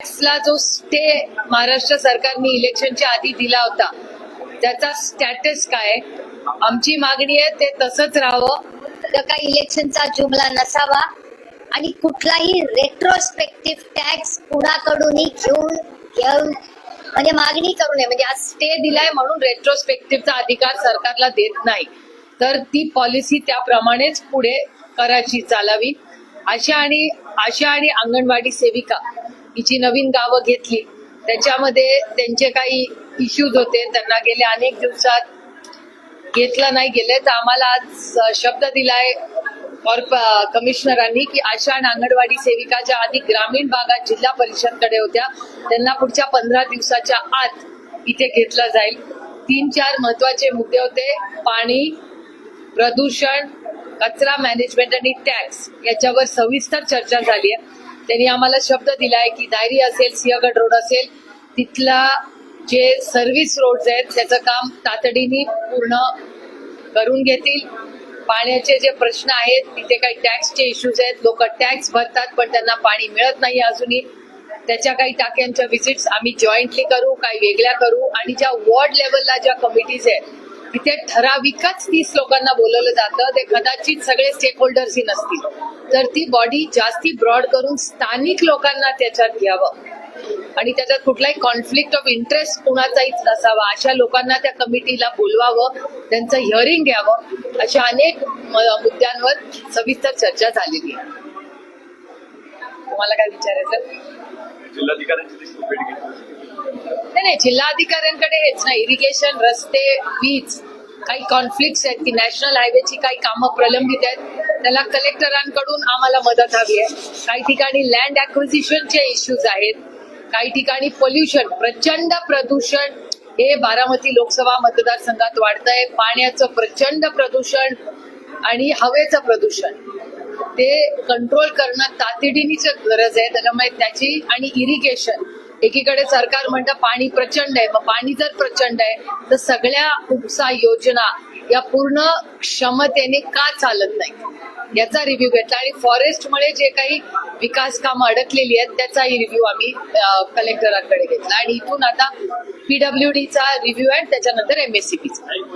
टॅक्सला जो स्टे महाराष्ट्र सरकारने इलेक्शनच्या आधी दिला होता त्याचा स्टॅटस काय? आमची मागणी आहे ते तसंच राहावं. तर काही इलेक्शनचा जुमला नसावा आणि कुठलाही रेट्रोस्पेक्टिव्ह टॅक्स कुणाकडूनही घेऊन घेऊन म्हणजे मागणी करू नये. म्हणजे आज स्टे दिलाय म्हणून रेट्रोस्पेक्टिव्हचा अधिकार सरकारला देत नाही. तर ती पॉलिसी त्याप्रमाणेच पुढे करायची चालावी. आशा आणि आशा आणि अंगणवाडी सेविका. ही जी नवीन गावं घेतली त्याच्यामध्ये त्यांचे काही इश्यूज होते. त्यांना गेले अनेक दिवसात घेतलं नाही गेले तर आम्हाला आज शब्द दिलाय कॉर्प कमिशनरांनी की आशा आणि अंगणवाडी सेविका ज्या आधी ग्रामीण भागात जिल्हा परिषदकडे होत्या. त्यांना पुढच्या पंधरा दिवसाच्या आत इथे घेतलं जाईल. तीन चार महत्त्वाचे मुद्दे होते. पाणी प्रदूषण कचरा मॅनेजमेंट आणि टॅक्स याच्यावर सविस्तर चर्चा झाली आहे. त्यांनी आम्हाला शब्द दिलाय की दायरी असेल सिंहगड रोड असेल तिथला जे सर्व्हिस रोड आहेत त्याचं काम तातडीने पूर्ण करून घेतील. पाण्याचे जे प्रश्न आहेत तिथे काही टॅक्सचे इश्यूज आहेत. लोक टॅक्स भरतात पण त्यांना पाणी मिळत नाही अजूनही. त्याच्या काही टाक्यांच्या व्हिजिट्स आम्ही जॉईंटली करू काही वेगळ्या करू. आणि ज्या वॉर्ड लेवलला ज्या कमिटीज आहेत तिथे ठराविकच तीस लोकांना बोलवलं जातं. ते कदाचित सगळे स्टेक होल्डर्सही नसतील. तर ती बॉडी जास्ती ब्रॉड करून स्थानिक लोकांना त्याच्यात घ्यावं. आणि त्याच्यात कुठलाही कॉन्फ्लिक्ट ऑफ इंटरेस्ट कुणाचाहीच नसावा. अशा लोकांना त्या कमिटीला बोलवावं. त्यांचं हिअरिंग घ्यावं. अशा अनेक म- मुद्द्यांवर सविस्तर चर्चा झालेली आहे. तुम्हाला काय विचारायचं जिल्हाधिकाऱ्यांची देखील भेट घेतली नाही नाही जिल्हाधिकाऱ्यांकडे हेच नाही. इरिगेशन रस्ते वीज काही कॉन्फ्लिक्ट आहेत की नॅशनल हायवेची काही कामं प्रलंबित आहेत. त्याला कलेक्टरांकडून आम्हाला मदत हवी आहे. काही ठिकाणी लँड ॲक्विजिशनचे इश्यूज आहेत. काही ठिकाणी पोल्युशन प्रचंड प्रदूषण. हे बारामती लोकसभा मतदारसंघात वाढतंय. पाण्याचं प्रचंड प्रदूषण आणि हवेचं प्रदूषण. ते कंट्रोल करणं तातडीनीच गरज आहे. त्याच्यामुळे त्याची आणि इरिगेशन एकीकडे सरकार म्हणतं पाणी प्रचंड आहे. मग पाणी जर प्रचंड आहे तर सगळ्या उपसा योजना या पूर्ण क्षमतेने का चालत नाही? याचा रिव्ह्यू घेतला आणि फॉरेस्टमुळे जे काही विकास कामं अडकलेली आहेत त्याचाही रिव्ह्यू आम्ही कलेक्टरांकडे घेतला. आणि इथून आता पीडब्ल्यू डीचा रिव्ह्यू आहे त्याच्यानंतर एमएससीबीचा एस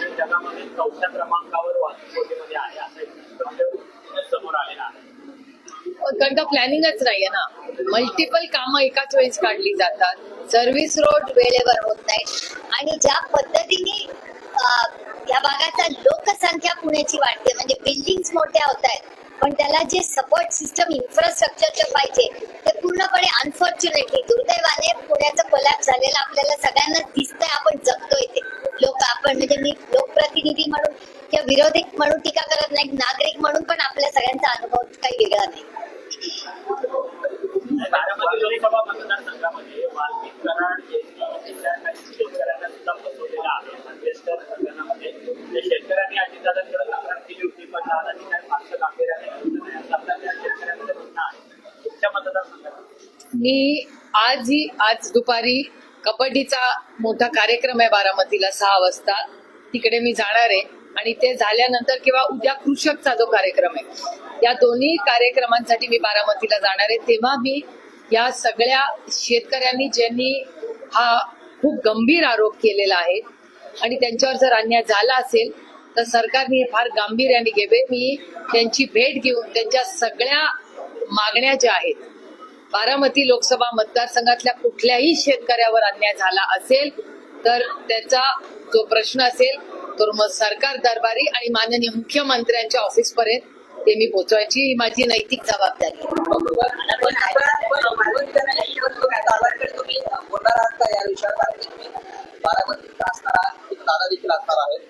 सी जगामध्ये चौथ्या क्रमांकावर वाहतूक समोर आलेला आहे. कारण का प्लॅनिंगच नाहीये ना. मल्टिपल कामं एकाच वेळेस काढली जातात. सर्व्हिस रोड वेळेवर होत नाही आणि ज्या पद्धतीने या भागाचा लोकसंख्या पुण्याची वाढते म्हणजे बिल्डिंग मोठ्या होत आहेत पण त्याला जे सपोर्ट सिस्टम इन्फ्रास्ट्रक्चरचं पाहिजे ते पूर्णपणे अनफॉर्च्युनेटली दुर्दैवाने पुण्याचं कोलॅप्स झालेलं आपल्याला सगळ्यांना दिसतंय आपण जगतोय ते. लोक आपण म्हणजे मी लोकप्रतिनिधी म्हणून किंवा विरोधी म्हणून टीका करत नाही नागरिक म्हणून पण आपल्या सगळ्यांचा अनुभव काही वेगळा नाही. मी आज ही मी आजही आज दुपारी कबड्डीचा मोठा कार्यक्रम आहे बारामतीला सहा वाजता. तिकडे मी जाणार आहे. आणि ते झाल्यानंतर किंवा उद्या कृषकचा जो कार्यक्रम आहे या दोन्ही कार्यक्रमांसाठी मी बारामतीला जाणार आहे. तेव्हा मी या सगळ्या शेतकऱ्यांनी ज्यांनी हा खूप गंभीर आरोप केलेला आहे आणि त्यांच्यावर जर अन्याय झाला असेल तर सरकारने फार गांभीर्याने घ्यावे मी त्यांची भेट घेऊन त्यांच्या सगळ्या मागण्या ज्या आहेत बारामती लोकसभा मतदारसंघातल्या कुठल्याही शेतकऱ्यावर अन्याय झाला असेल तर त्याचा जो प्रश्न असेल तर मग सरकार दरबारी आणि माननीय मुख्यमंत्र्यांच्या ऑफिस पर्यंत ते मी पोहोचवायची ही माझी नैतिक जबाबदारी. या विषयावर कारण बारामतीत असणार दादा देखील असणार आहेत.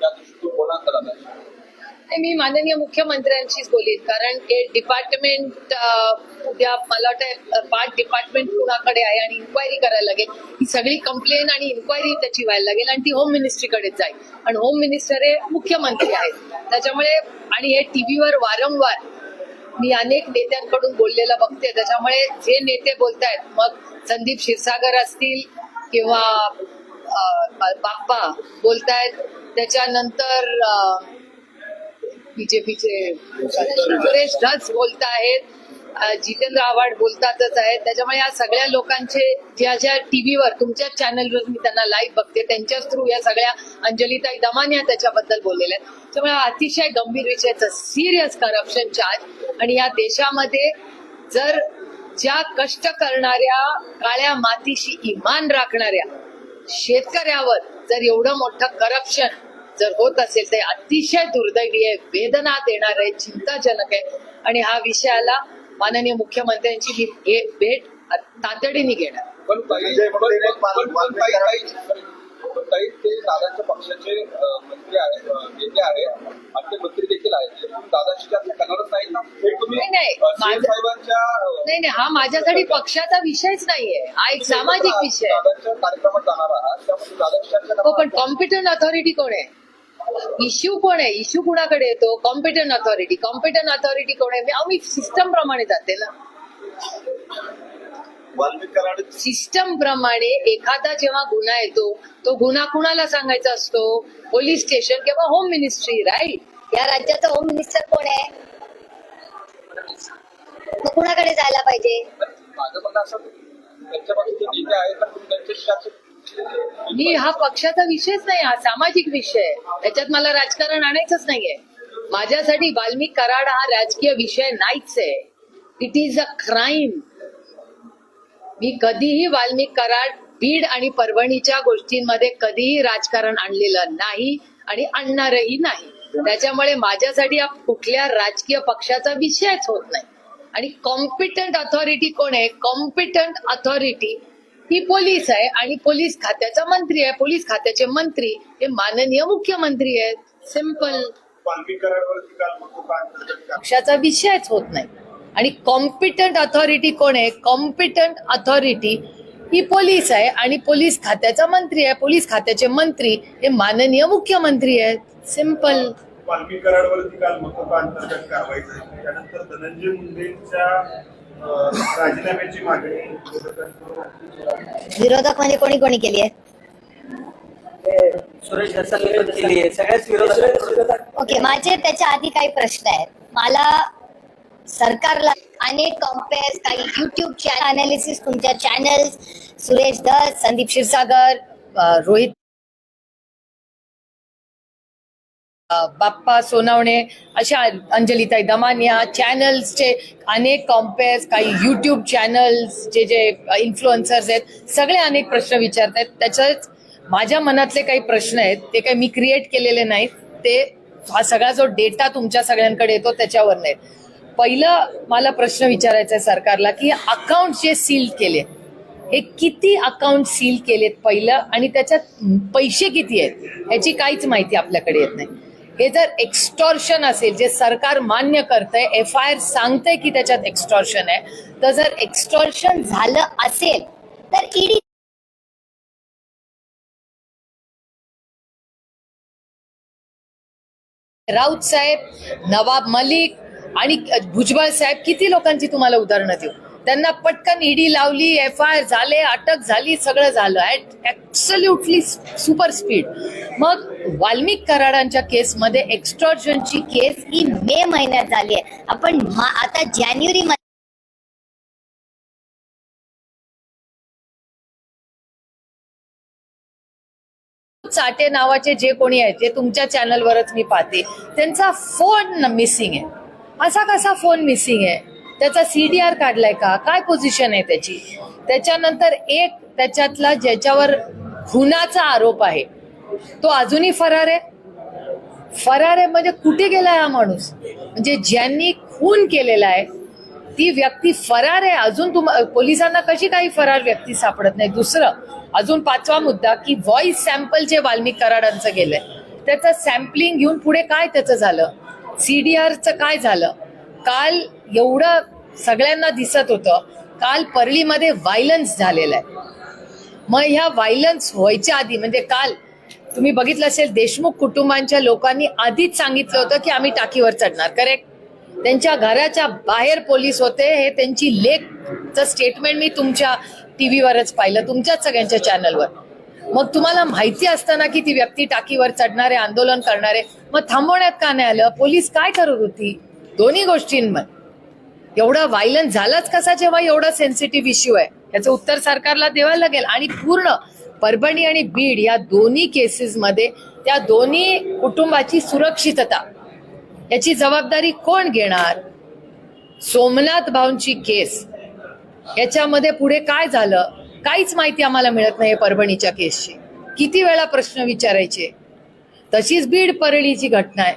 त्या दिवशी तू बोलणार तर ते मी माननीय मुख्यमंत्र्यांशीच बोलीन. कारण हे डिपार्टमेंट उद्या मला वाटतं पाच डिपार्टमेंट कुणाकडे आहे आणि इन्क्वायरी करायला लागेल. ही सगळी कंप्लेन आणि इन्क्वायरी त्याची व्हायला लागेल आणि ती होम मिनिस्ट्रीकडेच जाईल. आणि होम मिनिस्टर हे मुख्यमंत्री आहेत. त्याच्यामुळे आणि हे टीव्हीवर वारंवार मी अनेक नेत्यांकडून बोललेलं बघते. त्याच्यामुळे जे नेते बोलतायत मग संदीप क्षीरसागर असतील किंवा बाप्पा बोलतायत. त्याच्यानंतर बीजेपीचे सुरेश धस बोलत आहेत जितेंद्र आव्हाड बोलतातच आहेत. त्याच्यामुळे या सगळ्या लोकांचे ज्या ज्या टीव्हीवर तुमच्या चॅनलवर मी त्यांना लाईव्ह बघते त्यांच्याच थ्रू या सगळ्या अंजलीताई दमानिया त्याच्याबद्दल बोललेल्या आहेत. त्यामुळे अतिशय गंभीर विषयाचं सिरियस करप्शन चार्ज आणि या देशामध्ये जर ज्या कष्ट करणाऱ्या काळ्या मातीशी इमान राखणाऱ्या शेतकऱ्यावर जर एवढं मोठं करप्शन जर होत असेल ते अतिशय दुर्दैवी आहे वेदना देणार आहे चिंताजनक आहे. आणि हा विषयाला माननीय मुख्यमंत्र्यांची मी भेट तातडीने घेणार. पण काही पण- पण- पण- पण काही काही पण काही ते दादांच्या पक्षाचे अं, मंत्री आहेत अं, नेते आहेत आणि ते मंत्री देखील आहेत. ते तुम्ही दादांशी चर्चा करणारच नाही ना? हे तुम्ही नाही, हा माझ्यासाठी पक्षाचा विषयच नाहीये. हा एक सामाजिक विषय आहे. दादांच्या कार्यक्रमात जाणार आहात. त्यामुळे दादांशी चर्चा हो पण कॉम्पिटंट अथॉरिटी कोण आहे? इश्यू कोण आहे? इश्यू कुणाकडे येतो? कॉम्पिटंट अथॉरिटी कॉम्पिटंट अथॉरिटी कोण आहे? आम्ही सिस्टम प्रमाणे जाते ना. वाल्मिक कराड. सिस्टम प्रमाणे एखादा जेव्हा गुन्हा येतो तो गुन्हा कुणाला सांगायचा असतो? पोलीस स्टेशन किंवा होम मिनिस्ट्री राईट या राज्याचा होम मिनिस्टर कोण आहे? मग कुणाकडे जायला पाहिजे? माझं म्हणणं असं त्यांच्या बाजूचे नेते आहेत मी हा पक्षाचा विषयच नाही हा सामाजिक विषय त्याच्यात मला राजकारण आणायचंच नाहीये. माझ्यासाठी वाल्मिक कराड हा राजकीय विषय नाहीच आहे. इट इज अ क्राईम मी कधीही वाल्मिक कराड बीड आणि परभणीच्या गोष्टींमध्ये कधीही राजकारण आणलेलं नाही आणि आणणारही नाही. त्याच्यामुळे माझ्यासाठी हा कुठल्या राजकीय पक्षाचा विषयच होत नाही. आणि कॉम्पिटंट अथॉरिटी कोण आहे? कॉम्पिटंट अथॉरिटी ही पोलीस आहे आणि पोलीस खात्याचा मंत्री आहे. पोलीस खात्याचे मंत्री हे माननीय मुख्यमंत्री आहेत. सिंपल पक्षाचा विषयच होत नाही. आणि कॉम्पिटंट अथॉरिटी कोण आहे? कॉम्पिटंट अथॉरिटी ही पोलीस आहे आणि पोलीस खात्याचा मंत्री आहे. पोलीस खात्याचे मंत्री हे माननीय मुख्यमंत्री आहेत. सिंपल वाल्मिक कराडवरती काल मकोका अंतर्गत कारवाई झाली. त्यानंतर धनंजय मुंडेंच्या राजीनाम्याची मागणी विरोधक म्हणजे कोणी कोणी केली आहे? ओके माझे त्याच्या आधी काही प्रश्न आहेत. मला सरकारला अनेक कॉम्पेअर्स काही युट्यूब चॅनल अनालिसिस तुमच्या चॅनल सुरेश दत्त संदीप क्षीरसागर रोहित बाप्पा सोनवणे अशा अंजलीताई दमानिया चॅनल्सचे अनेक कॉम्पेअर्स काही युट्यूब चॅनल्स जे जे इन्फ्लुएन्सर्स आहेत सगळे अनेक प्रश्न विचारत आहेत त्याच्यात माझ्या मनातले काही प्रश्न आहेत ते काही मी क्रिएट केलेले नाहीत. ते हा सगळा जो डेटा तुमच्या सगळ्यांकडे येतो त्याच्यावर नाही पहिलं मला प्रश्न विचारायचा आहे सरकारला की अकाउंट जे सील केले हे किती अकाउंट सील केलेत पहिलं? आणि त्याच्यात पैसे किती आहेत? याची काहीच माहिती आपल्याकडे येत नाही. हे जर एक्स्टॉर्शन असेल जे सरकार मान्य करतंय एफ आय आर सांगतंय की त्याच्यात एक्स्टॉर्शन आहे तर जर एक्स्टॉर्शन झालं असेल तर ईडी राऊत साहेब नवाब मलिक आणि भुजबळ साहेब किती लोकांची तुम्हाला उदाहरणं देऊ? त्यांना पटकन ईडी लावली एफ आय आर झाले अटक झाली सगळं झालं. ऍब्सल्युटली सुपर स्पीड मग वाल्मिक कराडांच्या केसमध्ये एक्स्टॉर्शनची केस ही मे महिन्यात झाली आहे. आपण आता जानेवारी चाटे नावाचे जे कोणी आहेत ते तुमच्या चॅनलवरच मी पाहते. त्यांचा फोन मिसिंग आहे. असा कसा फोन मिसिंग आहे? त्याचा सी डी आर काढलाय का? काय पोझिशन आहे त्याची? त्याच्यानंतर एक त्याच्यातला ज्याच्यावर खुनाचा आरोप आहे तो अजूनही फरार आहे. फरार आहे म्हणजे कुठे गेलाय हा माणूस? म्हणजे ज्यांनी खून केलेला आहे ती व्यक्ती फरार आहे. अजून तुम पोलिसांना कशी काही फरार व्यक्ती सापडत नाही? दुसरं अजून पाचवा मुद्दा की व्हॉइस सॅम्पल जे वाल्मिक कराडांचं गेलंय त्याचं सॅम्पलिंग घेऊन पुढे काय त्याचं झालं? सीडीआरचं काय झालं? काल एवढं सगळ्यांना दिसत होतं. काल परळीमध्ये व्हायलन्स झालेलं आहे. मग ह्या व्हायलन्स व्हायच्या आधी म्हणजे काल तुम्ही बघितलं असेल देशमुख कुटुंबांच्या लोकांनी आधीच सांगितलं होतं की आम्ही टाकीवर चढणार करेक्ट त्यांच्या घराच्या बाहेर पोलीस होते हे त्यांची लेखचं स्टेटमेंट मी तुमच्या टीव्हीवरच पाहिलं तुमच्याच सगळ्यांच्या चॅनलवर मग तुम्हाला माहिती असताना की ती व्यक्ती टाकीवर चढणारे आंदोलन करणारे मग थांबवण्यात का नाही आलं? पोलीस काय करत होती? दोन्ही गोष्टींमध्ये एवढा व्हायलन्स झालाच कसा जेव्हा एवढा सेन्सिटिव्ह इश्यू आहे? याचं उत्तर सरकारला द्यावं लागेल. आणि पूर्ण परभणी आणि बीड या दोन्ही केसेसमध्ये त्या दोन्ही कुटुंबाची सुरक्षितता. याची जबाबदारी कोण घेणार? सोमनाथ भाऊंची केस याच्यामध्ये पुढे काय झालं? काहीच माहिती आम्हाला मिळत नाही परभणीच्या केसची किती वेळा प्रश्न विचारायचे? तशीच बीड परळीची घटना आहे.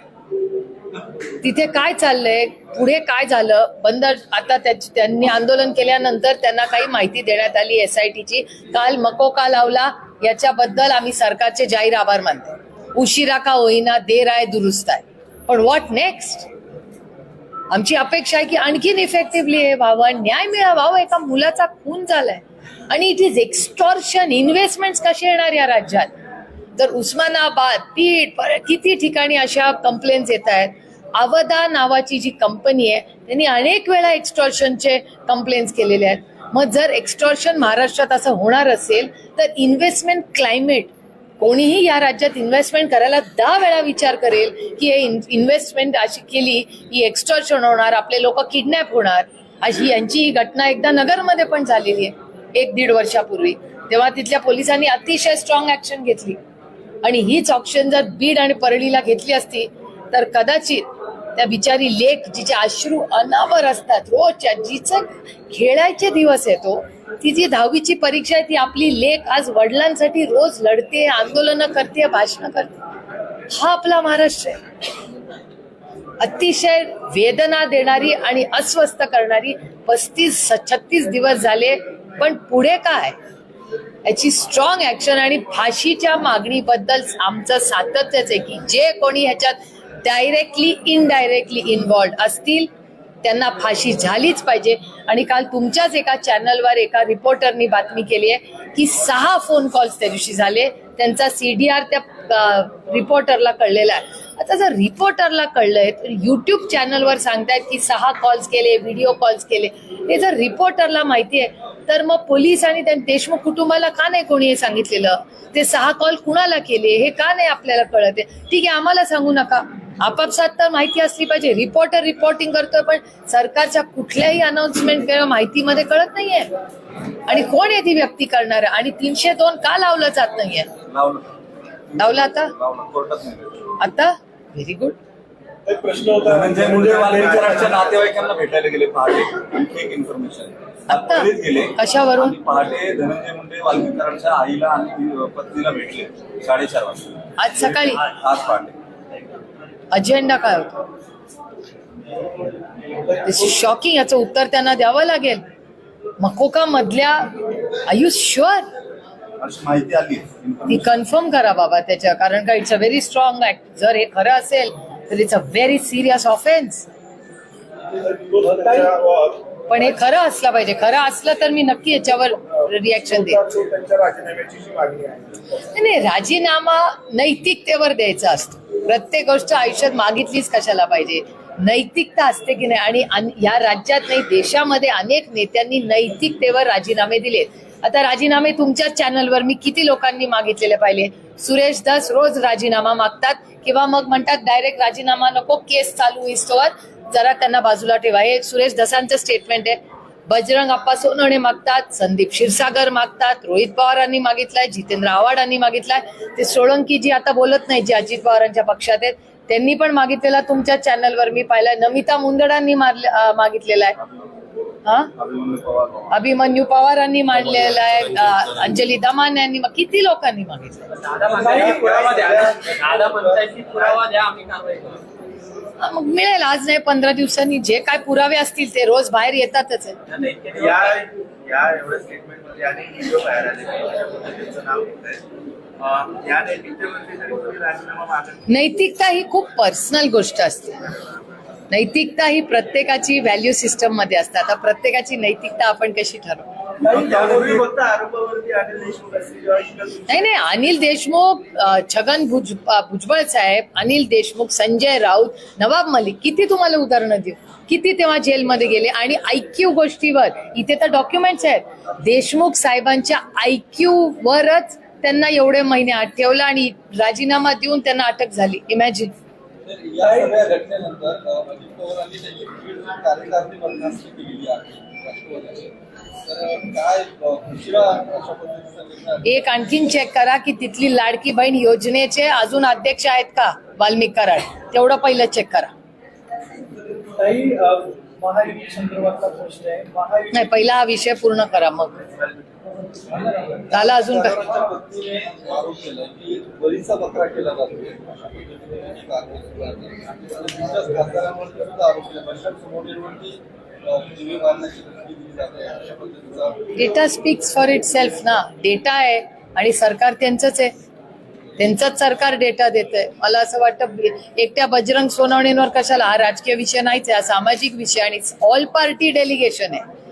तिथे काय चाललंय? पुढे काय झालं? बंद आता त्यांनी आंदोलन केल्यानंतर त्यांना काही माहिती देण्यात आली एस आय टीची काल मकोका लावला. याच्याबद्दल आम्ही सरकारचे जाहीर आभार मानतो. उशिरा का होईना देर आहे दुरुस्त आहे. पण व्हॉट नेक्स्ट आमची अपेक्षा आहे की आणखीन इफेक्टिव्हली हे व्हावं. न्याय मिळावा. एका मुलाचा खून झालाय. आणि इट इज एक्स्टॉर्शन इन्व्हेस्टमेंट कसे येणार या राज्यात? तर उस्मानाबाद पीठ किती ठिकाणी अशा कंप्लेंट्स येत आहेत? अवदा नावाची जी कंपनी आहे त्यांनी अनेक वेळा एक्स्टॉर्शनचे कंप्लेन्स केलेले आहेत. मग जर एक्स्टॉर्शन महाराष्ट्रात असं होणार असेल तर इन्व्हेस्टमेंट क्लायमेट कोणीही या राज्यात इन्व्हेस्टमेंट करायला दहा वेळा विचार करेल की हे इन्व्हेस्टमेंट अशी केली की एक्स्टॉर्शन होणार आपले लोक किडनॅप होणार. अशी यांची ही घटना एकदा नगरमध्ये पण झालेली आहे एक दीड वर्षापूर्वी. तेव्हा तिथल्या पोलिसांनी अतिशय स्ट्रॉंग ऍक्शन घेतली. आणि हीच ऑप्शन जर बीड आणि परळीला घेतली असती तर कदाचित त्या बिचारी लेख जिचे अश्रू अनावर असतात. रोजच्या जिचं खेळायचे दिवस येतो ती जी दहावीची परीक्षा आहे ती आपली लेख आज वडिलांसाठी रोज लढते आंदोलनं करते भाषणं करते. हा आपला महाराष्ट्र आहे. अतिशय वेदना देणारी आणि अस्वस्थ करणारी पस्तीस छत्तीस दिवस झाले पण पुढे काय? याची स्ट्रॉंग ऍक्शन आणि फाशीच्या मागणीबद्दल आमचं सातत्यच आहे की जे कोणी ह्याच्यात डायरेक्टली इनडायरेक्टली इन्व्हॉल्ड असतील त्यांना फाशी झालीच पाहिजे. आणि काल तुमच्याच एका चॅनलवर एका रिपोर्टरनी बातमी केली आहे की सहा फोन कॉल्स त्या दिवशी झाले. त्यांचा सीडीआर त्या रिपोर्टरला कळलेला आहे. आता जर रिपोर्टरला कळलंय तर युट्यूब चॅनलवर सांगतायत की सहा कॉल्स केले व्हिडिओ कॉल्स केले. हे जर रिपोर्टरला माहिती आहे तर मग पोलीस आणि त्या देशमुख कुटुंबाला का नाही कोणी हे सांगितलेलं? ते सहा कॉल कुणाला केले? हे का नाही आपल्याला कळत आहे? ठीक आहे आम्हाला सांगू नका. आपापसात तर माहिती असली पाहिजे. रिपोर्टर रिपोर्टिंग करतोय पण सरकारच्या कुठल्याही अनाउन्समेंट किंवा माहितीमध्ये कळत नाहीये. आणि कोण आहे ती व्यक्ती करणार? आणि तीनशे दोन का लावलं जात नाहीये? लावलं. आता? आता? व्हेरी गुड एक प्रश्न होता. धनंजय मुंडे वाल्मिकांच्या नातेवाईकांना भेटायला गेले पहाटे. एक इन्फॉर्मेशन आत्ता? मुंबईत गेले. कशावरून? पहाटे धनंजय मुंडे वाल्मिकांच्या आईला आणि पत्नीला भेटले. साडेचार वाजता. आज सकाळी? आज पहाटे. अजेंडा काय होता? शॉकिंग याचं उत्तर त्यांना द्यावं लागेल. मकोका मधल्या आयु शुअर ती कन्फर्म करा बाबा त्याच्या कारण का it's a very strong act जर हे खरं असेल तर it's a very serious offence पण हे खरं असलं पाहिजे. खरं असलं तर मी नक्की याच्यावर रिॲक्शन देईन. नाही, नाही राजीनामा नैतिकतेवर द्यायचा असतो. प्रत्येक गोष्ट आयुष्यात मागितलीच कशाला पाहिजे? नैतिकता असते की नाही? आणि या राज्यात नाही देशामध्ये अनेक नेत्यांनी नैतिकतेवर राजीनामे दिलेत. आता राजीनामे तुमच्याच चॅनलवर मी किती लोकांनी मागितलेले पाहिले? सुरेश दास रोज राजीनामा मागतात किंवा मग म्हणतात डायरेक्ट राजीनामा नको केस चालू इस्तोवर जरा त्यांना बाजूला ठेवा. हे सुरेश दसांचं स्टेटमेंट आहे. बजरंग अप्पा सोनवणे मागतात संदीप क्षीरसागर मागतात रोहित पवारांनी मागितलाय जितेंद्र आव्हाडांनी मागितलाय. ते सोळंकी जी आता बोलत नाही जे अजित पवारांच्या पक्षात आहेत त्यांनी पण मागितलेला तुमच्या चॅनलवर मी पाहिलाय. नमिता मुंदडांनी मारले- मागितलेला आहे. हा? अभिमन्यू पवारांनी मांडलेला आहे अंजली दमान यांनी किती लोकांनी मागितलं? मग मिळेल आज नाही पंधरा दिवसांनी. जे काय पुरावे असतील ते रोज बाहेर येतातच. आहे या या एवढ्या स्टेटमेंटमध्ये अनेक व्हिडिओ बाहेर आले. त्यांचं नाव घेत आहे? या नैतिकतेवरती जरी कोणी राजीनामा मागत नैतिकता ही खूप पर्सनल गोष्ट असते. नैतिकता ही प्रत्येकाची व्हॅल्यू सिस्टममध्ये असते. आता प्रत्येकाची नैतिकता आपण कशी ठरवू? नाही नाही अनिल देशमुख छगन भुज भुजबळ साहेब अनिल देशमुख संजय राऊत नवाब मलिक किती तुम्हाला उदाहरणं देऊ? किती तेव्हा जेलमध्ये गेले? आणि ऐक्यू गोष्टीवर इथे तर डॉक्युमेंट्स आहेत. देशमुख साहेबांच्या ऐक्यू वरच त्यांना एवढे महिने आत ठेवलं आणि राजीनामा देऊन त्यांना अटक झाली. इमॅजिन या सगळ्या घटनेनंतर अजित पवारांनी त्यांची कार्यकारिणी बरखास्त केलेली आहे. एक आणखीन चेक करा की तिथली लाडकी बहीण योजनेचे अजून अध्यक्ष आहेत का? वाल्मिक कराड. तेवढं पहिलं चेक करा. नाही पहिला हा विषय पूर्ण करा मग. झाला अजून काय? Data speaks for itself ना. डेटा आहे आणि सरकार त्यांचंच आहे. त्यांचंच सरकार डेटा देत आहे मला असं वाटतं एकट्या बजरंग सोनवणींवर कशाला? हा राजकीय विषय नाहीच आहे. हा सामाजिक विषय आणि ऑल पार्टी डेलिगेशन आहे.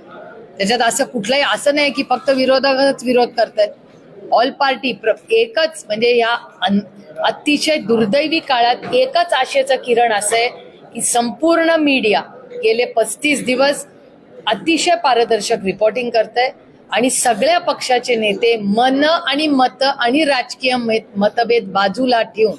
त्याच्यात असं कुठलंही असं नाही की फक्त विरोधकच विरोध करतायत ऑल पार्टी एकच म्हणजे या अन- अतिशय दुर्दैवी काळात एकच आशेचं किरण असं आहे की संपूर्ण मीडिया गेले पस्तीस दिवस अतिशय पारदर्शक रिपोर्टिंग करत आहे आणि सगळ्या पक्षाचे नेते मन आणि मत आणि राजकीय मतभेद बाजूला ठेवून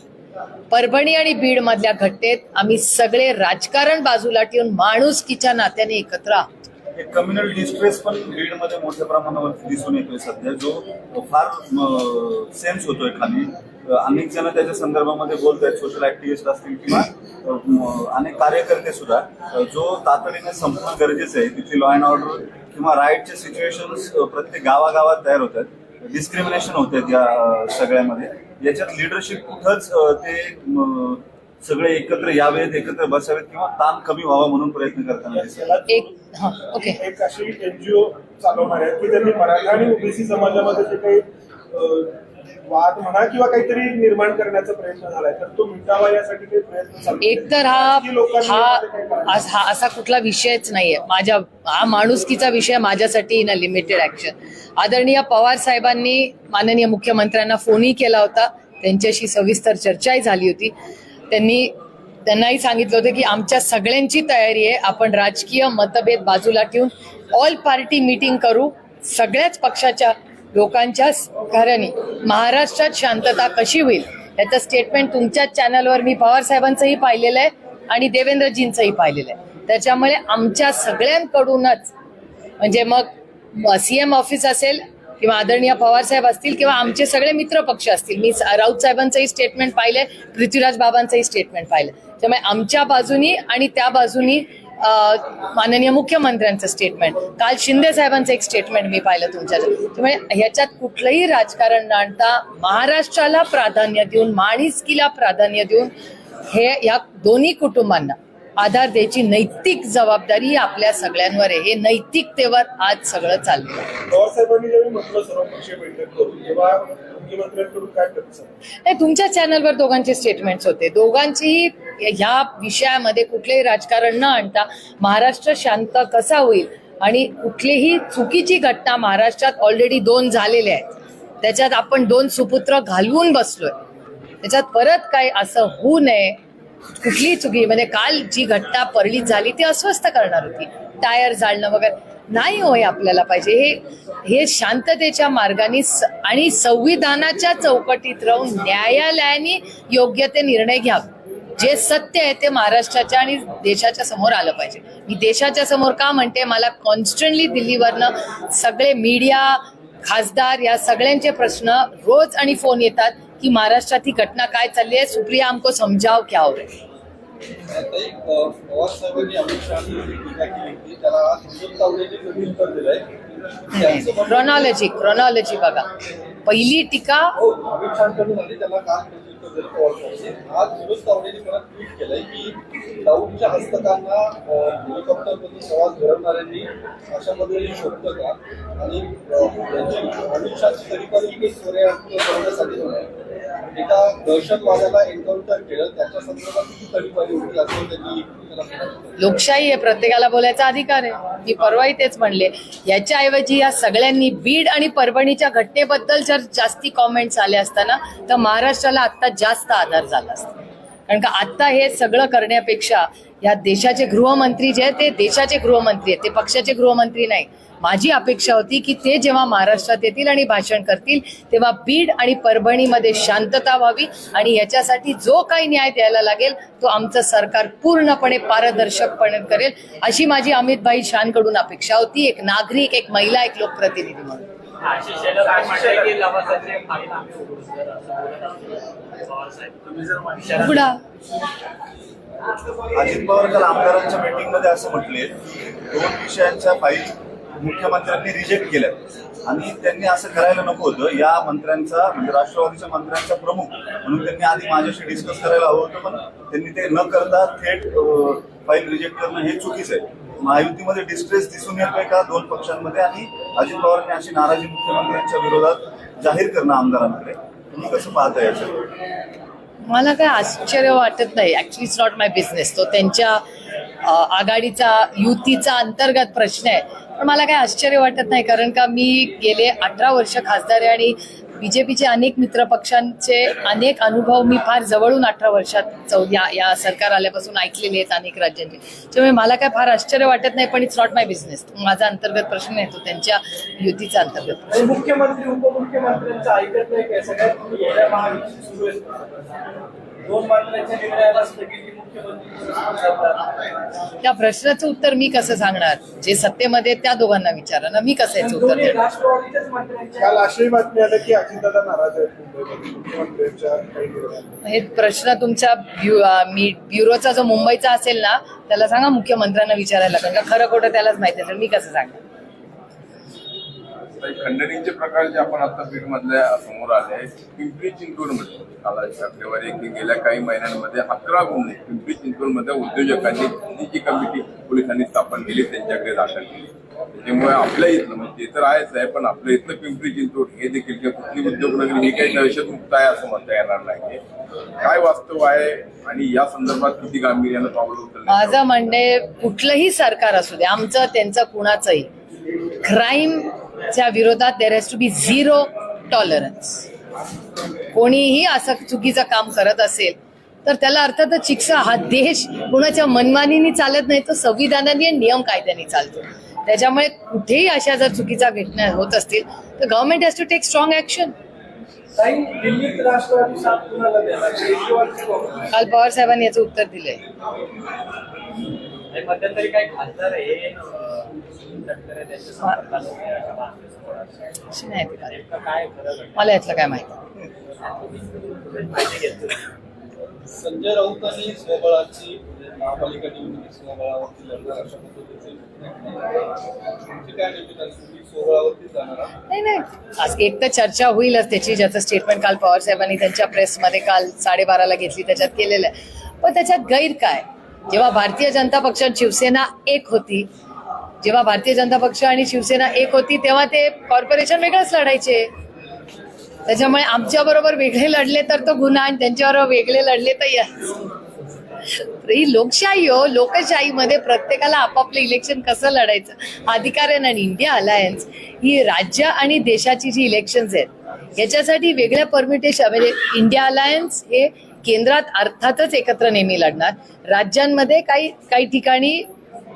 परभणी आणि बीड मधल्या घटनेत आम्ही सगळे राजकारण बाजूला ठेवून माणुसकीच्या नात्याने एकत्र आहोत. एक कम्युनल डिस्ट्रेस पण बीडमध्ये मोठ्या प्रमाणावरती दिसून येतोय सध्या. जो फार सेन्स होतोय खाली. अनेक जण त्याच्या संदर्भामध्ये बोलत आहेत सोशल ऍक्टिव्हिस्ट असतील किंवा अनेक कार्यकर्ते सुद्धा. जो तातडीने संपणं गरजेचं आहे तिथली लॉ अँड ऑर्डर किंवा राईटचे सिच्युएशन प्रत्येक गावागावात तयार होत आहेत डिस्क्रिमिनेशन होत आहेत या सगळ्यामध्ये. याच्यात लिडरशिप कुठंच ते सगळे एकत्र यावेत एकत्र बसावेत किंवा ताण कमी व्हावा म्हणून प्रयत्न करताना एक हा ओके. एक अशी एनजीओ चालवणार आहेत की त्यांनी मराठा आणि ओबीसी समाजामध्ये जे काही वाद म्हणा किंवा काहीतरी निर्माण करण्याचा प्रयत्न झालाय तर तो मिटावा यासाठी काही प्रयत्न. एक तर हा हा हा असा कुठला विषयच नाहीये. माझ्या हा माणुसकीचा विषय माझ्यासाठी इन अ लिमिटेड ऍक्शन आदरणीय पवार साहेबांनी माननीय मुख्यमंत्र्यांना फोनही केला होता. त्यांच्याशी सविस्तर चर्चाही झाली होती. त्यांनी त्यांनाही सांगितलं होतं की आमच्या सगळ्यांची तयारी आहे. आपण राजकीय मतभेद बाजूला ठेवून ऑल पार्टी मीटिंग करू. सगळ्याच पक्षाच्या लोकांच्या सहकार्याने महाराष्ट्रात शांतता कशी होईल याचं स्टेटमेंट तुमच्याच चॅनलवर मी पवार साहेबांचंही पाहिलेलं आहे आणि देवेंद्रजींचंही पाहिलेलं आहे. त्याच्यामुळे आमच्या सगळ्यांकडूनच म्हणजे मग सी एम ऑफिस असेल किंवा आदरणीय पवार साहेब असतील किंवा आमचे सगळे मित्र पक्ष असतील. मी राऊत साहेबांचंही स्टेटमेंट पाहिलंय पृथ्वीराज बाबांचंही स्टेटमेंट पाहिलं त्यामुळे आमच्या बाजूनी आणि त्या बाजूनी माननीय मुख्यमंत्र्यांचं स्टेटमेंट काल शिंदे साहेबांचं एक स्टेटमेंट मी पाहिलं तुमच्या त्यामुळे ह्याच्यात कुठलंही राजकारण न आणता महाराष्ट्राला प्राधान्य देऊन माणिसकीला प्राधान्य देऊन हे या दोन्ही कुटुंबांना आधार द्यायची नैतिक जबाबदारी आपल्या सगळ्यांवर आहे. हे नैतिकतेवर आज सगळं चाललेलं आहे प्रतिसाद नाही तुमच्या चॅनलवर दोघांचे स्टेटमेंट्स होते. दोघांचेही ह्या विषयामध्ये कुठलेही राजकारण न आणता महाराष्ट्र शांत कसा होईल आणि कुठलीही चुकीची घटना महाराष्ट्रात ऑलरेडी दोन झालेल्या आहेत. त्याच्यात आपण दोन सुपुत्र घालवून बसलोय. त्याच्यात परत काय असं होऊ नये कुठलीही चुकी म्हणजे काल जी घटना परळीत झाली ती अस्वस्थ करणार होती. टायर जाळणं वगैरे नाही होय आपल्याला पाहिजे. हे हे शांततेच्या मार्गाने आणि संविधानाच्या चौकटीत राहून न्यायालयाने योग्य ते निर्णय घ्यावे. जे सत्य आहे ते महाराष्ट्राच्या आणि देशाच्या समोर आलं पाहिजे. मी देशाच्या समोर का म्हणते मला कॉन्स्टंटली दिल्लीवरनं सगळे मीडिया खासदार या सगळ्यांचे प्रश्न रोज आणि फोन येतात. की महाराष्ट्रात ही घटना काय चालली आहे? सुप्रिया हमको समजाव क्या हो रहा? है क्रोनॉलॉजी क्रोनॉलॉजी बघा. पहिली टीका हो, आणि एका दहशतवाद्याला एन्काउंटर केलं त्याच्या संदर्भात किती तडीपारी असं त्यांनी लोकशाही आहे प्रत्येकाला बोलायचा अधिकार आहे. मी परवाही तेच म्हणले. याच्याऐवजी या सगळ्यांनी बीड आणि परभणीच्या घटनेबद्दल जर जास्ती कॉमेंट्स आले असताना तर महाराष्ट्राला आत्ता जास्त आधार झाला असता. कारण का आत्ता हे सगळं करण्यापेक्षा या देशाचे गृहमंत्री जे आहेत ते देशाचे गृहमंत्री आहेत ते पक्षाचे गृहमंत्री नाही माझी अपेक्षा होती की ते जेव्हा महाराष्ट्रात येतील आणि भाषण करतील तेव्हा बीड आणि परभणीमध्ये शांतता व्हावी आणि याच्यासाठी जो काही न्याय द्यायला लागेल तो आमचं सरकार पूर्णपणे पारदर्शकपणे करेल अशी माझी अमितभाई शानकडून अपेक्षा होती. एक नागरिक एक महिला एक लोकप्रतिनिधी म्हणून. उघडा. अजित पवार काल आमदारांच्या मीटिंगमध्ये असं म्हटले दोन विषयांच्या फाईल मुख्यमंत्र्यांनी रिजेक्ट केल्या आणि त्यांनी असं करायला नको होतं. या मंत्र्यांचा म्हणजे राष्ट्रवादीच्या मंत्र्यांचा प्रमुख म्हणून त्यांनी आधी माझ्याशी डिस्कस करायला हवं होतं पण त्यांनी ते न करता थेट फाईल रिजेक्ट करणं हे चुकीचं आहे. महायुतीमध्ये डिस्ट्रेस दिसून येतोय का दोन पक्षांमध्ये? आणि अजित पवारांनी अशी नाराजी मुख्यमंत्र्यांच्या विरोधात जाहीर करणं आमदारांकडे. तुम्ही कसं पाहता याच्याकडे मला काय आश्चर्य वाटत नाही. Actually it's not my business तो त्यांच्या आघाडीचा युतीचा अंतर्गत प्रश्न आहे. पण मला काय आश्चर्य वाटत नाही कारण का मी गेले अठरा वर्ष खासदार आहे आणि बीजेपीचे अनेक मित्र पक्षांचे अनेक अनुभव मी फार जवळून अठरा वर्षात चौ या या सरकार आल्यापासून ऐकलेले आहेत अनेक राज्यांचे. त्यामुळे मला काय फार आश्चर्य वाटत नाही पण इट्स नॉट माय बिझनेस माझा अंतर्गत प्रश्न येतो त्यांच्या युतीचा अंतर्गत प्रश्न. मुख्यमंत्री उपमुख्यमंत्र्यांचा ऐकत नाही त्या प्रश्नाचं उत्तर मी कसं सांगणार? जे सत्तेमध्ये त्या दोघांना विचारा. ना मी कसं याचं उत्तर देणार? अशी बातमी आली की अजितदादा नाराज आहेत. हे प्रश्न तुमच्या मी ब्युरोचा जो मुंबईचा असेल ना त्याला सांगा मुख्यमंत्र्यांना विचारायला. कारण का खरं खोटं त्यालाच माहिती असेल. मी कसं सांगणार? खंडणीचे प्रकार जे आपण आता बीड मधल्या समोर आले पिंपरी चिंचवडमध्ये काल आकडेवारी गेल्या काही महिन्यांमध्ये अकरा गुन्हे पिंपरी चिंचवडमध्ये उद्योजकांनी ती जी कमिटी पोलिसांनी स्थापन केली त्यांच्याकडे दाखल केली. त्याच्यामुळे आपल्या इथलं म्हणजे ते तर आहेच आहे पण आपल्या इथलं पिंपरी चिंचवड हे देखील किंवा कुठली उद्योगनगरी ही काही दहशतमुक्त आहे असं म्हणता येणार नाही काय वास्तव आहे आणि या संदर्भात किती गांभीर्यानं पावलं उचलण्यात माझं म्हणणे कुठलंही सरकार असू दे आमचं त्यांचं कुणाचंही क्राईमच्या विरोधात there has to be zero tolerance कोणीही असं चुकीचं काम करत असेल तर त्याला अर्थातच शिक्षा हा देश कुणाच्या मनमानीने चालत नाही तो संविधानाने आणि नियम कायद्याने चालतो. त्याच्यामुळे कुठेही अशा जर चुकीच्या घटना होत असतील तर government has to take strong action. काल पवार साहेबांनी याचं उत्तर दिलंय. मध्यंतरी काही खासदार अशा बातम्या समोर आल्या. अशी नाही ती काय. मला यातलं काय माहिती माहिती संजय राऊतांनी स्वबळाची महापालिका निवडणुकीत स्वबळावरती लढणार अशा पद्धतीचे तुमची काय नेमकी तुम्ही स्वबळावरती जाणार आहात? नाही नाही आज एक तर चर्चा होईलच त्याची ज्याचं स्टेटमेंट काल पवार साहेबांनी त्यांच्या प्रेसमध्ये काल साडेबाराला घेतली त्याच्यात केलेलं आहे पण त्याच्यात गैर काय जेव्हा भारतीय जनता पक्ष शिवसेना एक होती जेव्हा भारतीय जनता पक्ष आणि शिवसेना एक होती तेव्हा ते कॉर्पोरेशन वेगळंच लढायचे. त्याच्यामुळे आमच्या बरोबर वेगळे लढले तर तो गुन्हा आणि त्यांच्याबरोबर वेगळे लढले तर ही लोकशाही हो लोकशाहीमध्ये प्रत्येकाला आपापलं इलेक्शन कसं लढायचं? हा अधिकार आहे आणि इंडिया अलायन्स ही राज्य आणि देशाची जी इलेक्शन्स आहेत याच्यासाठी वेगळ्या परमिटेशन म्हणजे इंडिया अलायन्स हे केंद्रात अर्थातच एकत्र नेहमी लढणार. राज्यांमध्ये काही काही ठिकाणी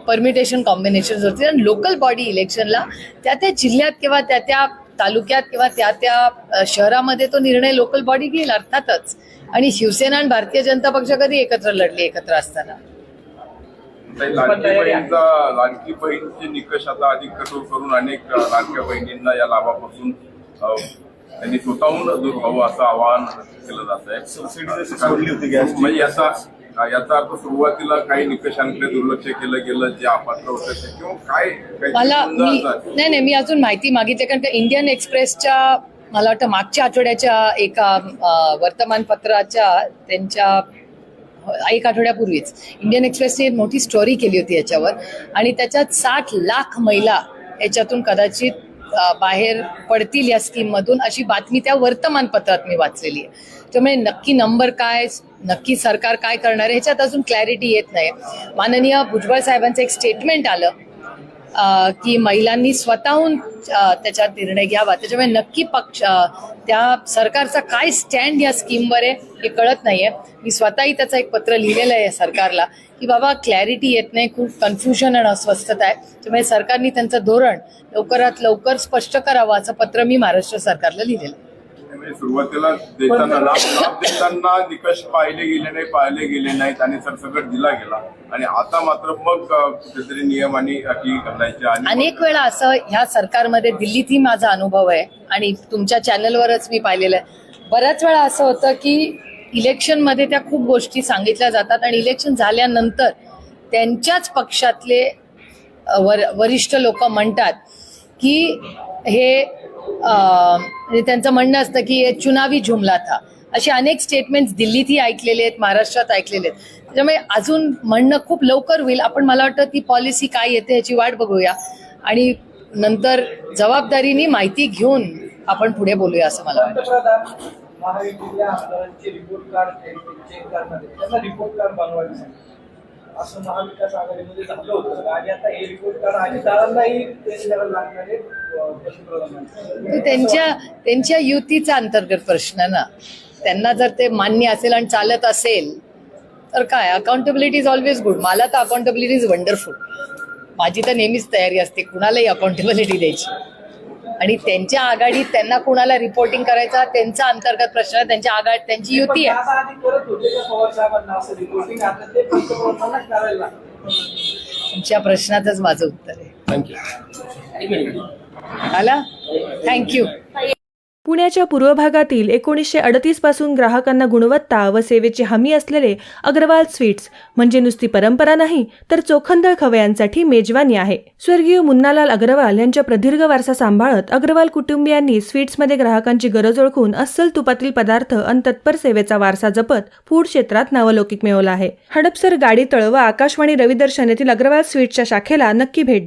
परमिटेशन कॉम्बिनेशन होतील आणि लोकल बॉडी इलेक्शनला त्या त्या जिल्ह्यात किंवा त्या त्या तालुक्यात किंवा त्या त्या शहरामध्ये तो निर्णय लोकल बॉडी घेईल अर्थातच. आणि शिवसेना आणि भारतीय जनता पक्ष कधी एकत्र लढले एकत्र असताना? लाडकी बहीणचे निकष आता अधिक कठोर करून अनेक लाडक्या बहिणींना या लाभापासून त्यांनी स्वतःहून दूर व्हावं असं आवाहन केलं जात आहे. म्हणजे याचा याचा अर्थ सुरुवातीला काही निकषांकडे दुर्लक्ष केलं गेलं जे अपात्र होतं ते. किंवा काय मला. नाही नाही मी अजून माहिती मागितली कारण का इंडियन एक्सप्रेसच्या मला वाटतं मागच्या आठवड्याच्या एका वर्तमानपत्राच्या त्यांच्या एक आठवड्यापूर्वीच. इंडियन एक्सप्रेसने एक मोठी स्टोरी केली होती याच्यावर. आणि त्याच्यात साठ लाख महिला याच्यातून कदाचित बाहेर पडतील या स्कीममधून अशी बातमी त्या वर्तमानपत्रात मी वाचलेली आहे. त्यामुळे नक्की नंबर काय नक्की सरकार काय करणार आहे ह्याच्यात अजून क्लॅरिटी येत नाही. माननीय भुजबळ साहेबांचं एक स्टेटमेंट आलं. की महिलांनी स्वतःहून त्याच्यात निर्णय घ्यावा. त्याच्यामुळे नक्की पक्ष त्या सरकारचा काय स्टँड या स्कीमवर आहे हे कळत नाहीये. मी स्वतःही त्याचं एक पत्र लिहिलेलं आहे सरकारला की बाबा क्लॅरिटी येत नाही खूप कन्फ्युजन आणि अस्वस्थता आहे. त्यामुळे सरकारने त्यांचं धोरण लवकरात लवकर स्पष्ट करावं असं पत्र मी महाराष्ट्र सरकारला लिहिलेलं आहे. त्यामुळे सुरुवातीला देताना लाभ लाभ देताना निकष पाहिले गेले नाही पाहिले गेले नाहीत आणि सरसकट दिला गेला. आणि आता मात्र मग कुठेतरी नियम आणि अटी घालायचे आणि अनेक वेळा असं ह्या सरकारमध्ये दिल्लीतही माझा अनुभव आहे आणि तुमच्या चॅनलवरच मी पाहिलेलं आहे. बऱ्याच वेळा असं होतं की इलेक्शनमध्ये त्या खूप गोष्टी सांगितल्या जातात आणि इलेक्शन झाल्यानंतर त्यांच्याच पक्षातले वर वरिष्ठ लोक म्हणतात की हे म्हणजे म्हणजे त्यांचं म्हणणं असतं की चुनावी झुमला था. असे अनेक स्टेटमेंट्स दिल्लीतही ऐकलेले आहेत महाराष्ट्रात ऐकलेले आहेत. त्याच्यामुळे अजून म्हणणं खूप लवकर होईल. आपण मला वाटतं ती पॉलिसी काय येते याची वाट बघूया. आणि नंतर जबाबदारीने माहिती घेऊन आपण पुढे बोलूया असं मला वाटतं. असं महाविकास आघाडीमध्ये झालं होतं. आणि आता हे रिपोर्ट कार्ड अजितदारांनाही टेस्ट लागणार आहे त्यांच्या त्यांच्या युतीचा अंतर्गत प्रश्न ना. त्यांना जर ते मान्य असेल आणि चालत असेल तर काय? अकाउंटेबिलिटी इज ऑलवेज गुड मला तर अकाउंटेबिलिटी इज वंडरफुल माझी तर नेहमीच तयारी असते कुणालाही अकाउंटेबिलिटी द्यायची. आणि त्यांच्या आघाडीत त्यांना कुणाला रिपोर्टिंग करायचा त्यांचा अंतर्गत प्रश्न आहे. त्यांच्या आघाडी त्यांची युती आहे. तुमच्या प्रश्नातच माझं उत्तर आहे. आला? थँक्यू पुण्याच्या पूर्व भागातील एकोणीसशे अडतीसपासून ग्राहकांना गुणवत्ता व सेवेची हमी असलेले अग्रवाल स्वीट्स म्हणजे नुसती परंपरा नाही तर चोखंदळ खवयांसाठी मेजवानी आहे. स्वर्गीय मुन्नालाल अग्रवाल यांच्या प्रदीर्घ वारसा सांभाळत अग्रवाल कुटुंबियांनी स्वीट्समध्ये ग्राहकांची गरज ओळखून अस्सल तुपातील पदार्थ आणि तत्पर सेवेचा वारसा जपत फूड क्षेत्रात नावलौकिक मिळवला आहे. हडपसर गाडी तळ व आकाशवाणी रविदर्शन येथील अग्रवाल स्वीट्सच्या शाखेला नक्की भेट द्या.